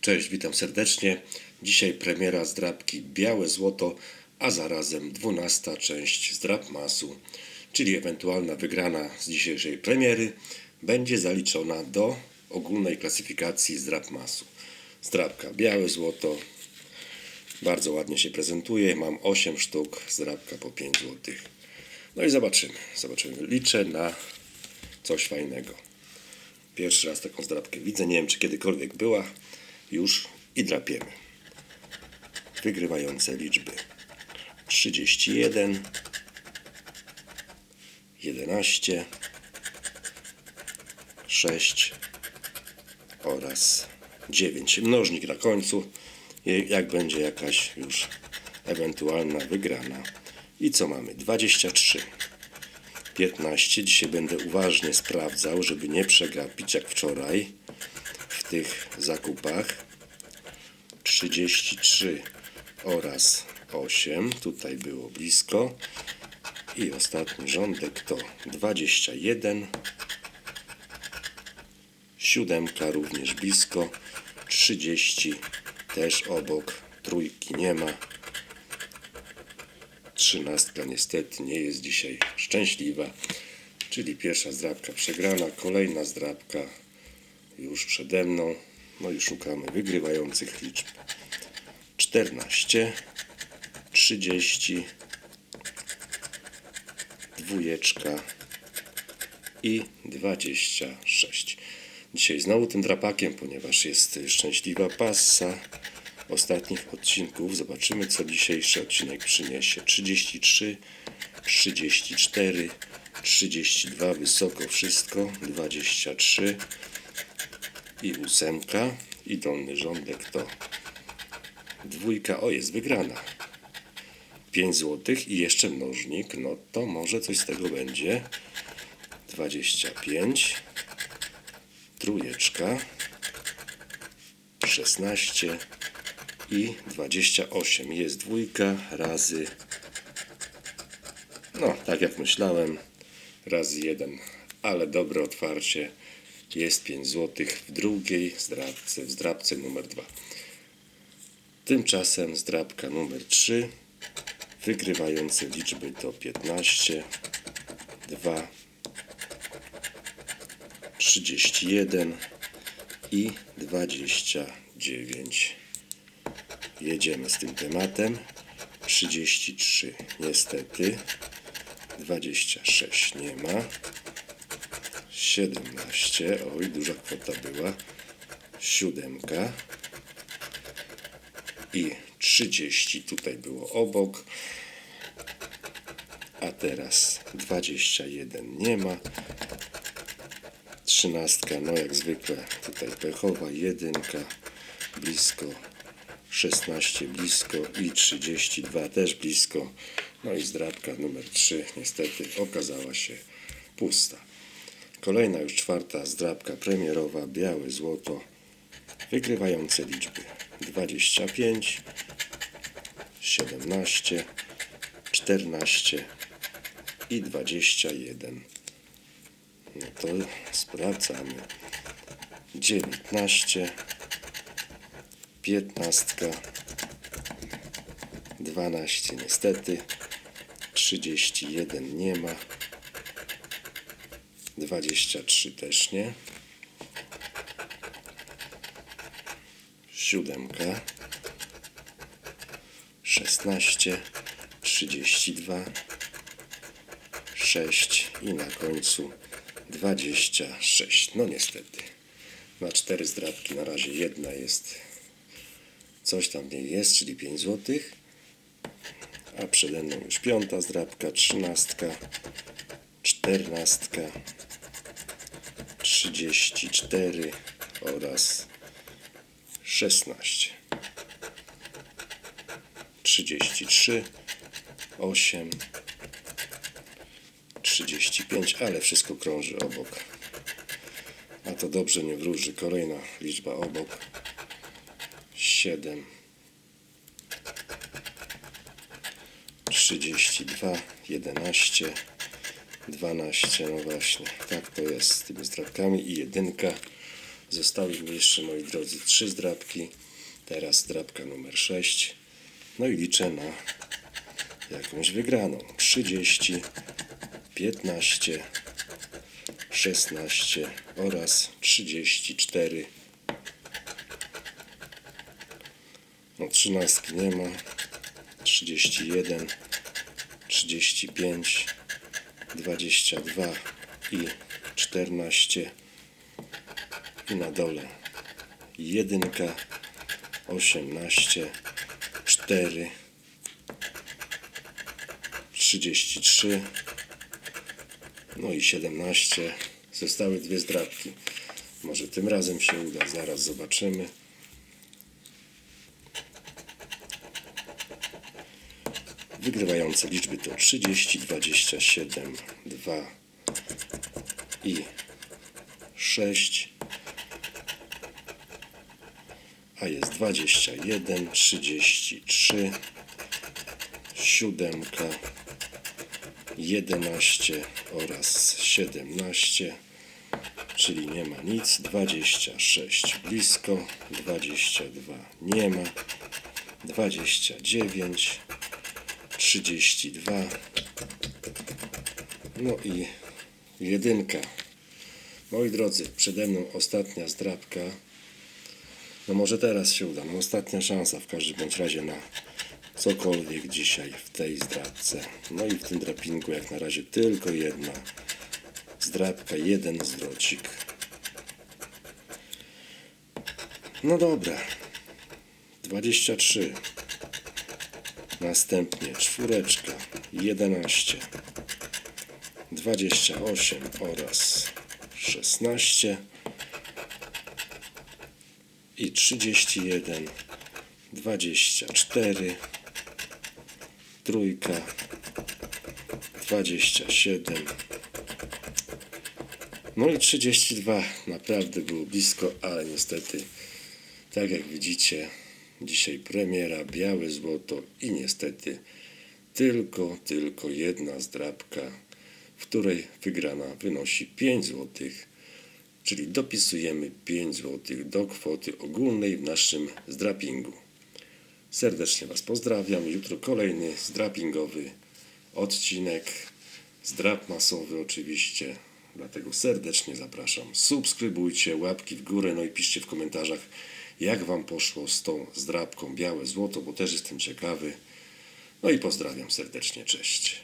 Cześć, witam serdecznie. Dzisiaj premiera zdrabki Białe Złoto, a zarazem 12 część zdrab masu, czyli ewentualna wygrana z dzisiejszej premiery będzie zaliczona do ogólnej klasyfikacji zdrab masu. Zdrabka Białe Złoto bardzo ładnie się prezentuje. Mam 8 sztuk, zdrabka po 5 zł. No i zobaczymy. Zobaczymy. Liczę na coś fajnego. Pierwszy raz taką zdrabkę widzę. Nie wiem, czy kiedykolwiek była. Już i drapiemy. Wygrywające liczby 31, 11, 6 oraz 9. Mnożnik na końcu, jak będzie jakaś już ewentualna wygrana. I co mamy? 23. 15. Dzisiaj będę uważnie sprawdzał, żeby nie przegapić jak wczoraj tych zakupach. 33 oraz 8. Tutaj było blisko. I ostatni rządek to 21. Siódemka również blisko. 30 też obok. Trójki nie ma. Trzynastka niestety nie jest dzisiaj szczęśliwa. Czyli pierwsza zdrabka przegrana, kolejna zdrabka już przede mną. No i szukamy wygrywających liczb. 14, 30, dwójeczka i 26. Dzisiaj znowu tym drapakiem, ponieważ jest szczęśliwa passa ostatnich odcinków. Zobaczymy, co dzisiejszy odcinek przyniesie. 33, 34, 32, wysoko wszystko, 23 i ósemka i dolny rządek to dwójka, o jest wygrana. 5 zł i jeszcze mnożnik, no to może coś z tego będzie. 25, trójeczka, 16 i 28. Jest dwójka razy, no tak jak myślałem, razy jeden, ale dobre otwarcie. Jest 5 zł w drugiej zdrabce, w zdrabce numer 2. Tymczasem zdrabka numer 3. Wygrywające liczby to 15, 2, 31 i 29. Jedziemy z tym tematem. 33 niestety. 26 nie ma. 17, oj duża kwota była. Siódemka. I 30 tutaj było obok. A teraz 21 nie ma. Trzynastka, no jak zwykle tutaj pechowa, jedynka, blisko, 16 blisko i 32 też blisko. No i zdrabka numer 3 niestety okazała się pusta. Kolejna już czwarta zdrabka premierowa, białe złoto, wygrywające liczby 25, 17, 14 i 21. No to sprawdzamy. 19, 15, 12 niestety, 31 nie ma, 23 też nie, siódemka, 16, 32, 6 i na końcu 26. No niestety. Na cztery zdrabki na razie jedna jest. Coś tam w niej jest, czyli 5 zł. A przede mną już piąta zdrabka, trzynastka, czternastka, 34 oraz 16. 33, 8, 35, ale wszystko krąży obok. A to dobrze nie wróży. Kolejna liczba obok. 7, 32, 11, 12. No właśnie, tak to jest z tymi zdrawkami. I jedynka Zostały mi jeszcze, moi drodzy, trzy zdrabki. Teraz zdrabka numer 6. No i liczę na jakąś wygraną. 30, 15, 16 oraz 34. No trzynastki nie ma. 31, 35, 22 i 14 i na dole jedynka 18 4 33 no i 17 zostały dwie zdrabki. Może tym razem się uda. Zaraz zobaczymy wygrywające liczby to 30 27 2 i 6 a jest 21, 33, siódemka, 11 oraz 17, czyli nie ma nic, 26 blisko, 22 nie ma, 29, 32, no i jedynka. Moi drodzy, przede mną ostatnia zdrabka. No może teraz się uda. No ostatnia szansa w każdym bądź razie na cokolwiek dzisiaj w tej zdrabce. No i w tym drapingu jak na razie tylko jedna zdrabka, jeden zwrocik. No dobra. 23. Następnie czwóreczka, 11, 28 oraz 16 i 31, 24, trójka, 27, no i 32. Naprawdę było blisko, ale niestety, tak jak widzicie, dzisiaj premiera, białe złoto i niestety tylko, tylko jedna zdrabka, w której wygrana wynosi 5 złotych czyli dopisujemy 5 zł do kwoty ogólnej w naszym zdrapingu. Serdecznie Was pozdrawiam. Jutro kolejny zdrapingowy odcinek. Zdrap masowy oczywiście. Dlatego serdecznie zapraszam. Subskrybujcie, łapki w górę, no i piszcie w komentarzach, jak Wam poszło z tą zdrabką białe złoto, bo też jestem ciekawy. No i pozdrawiam serdecznie. Cześć.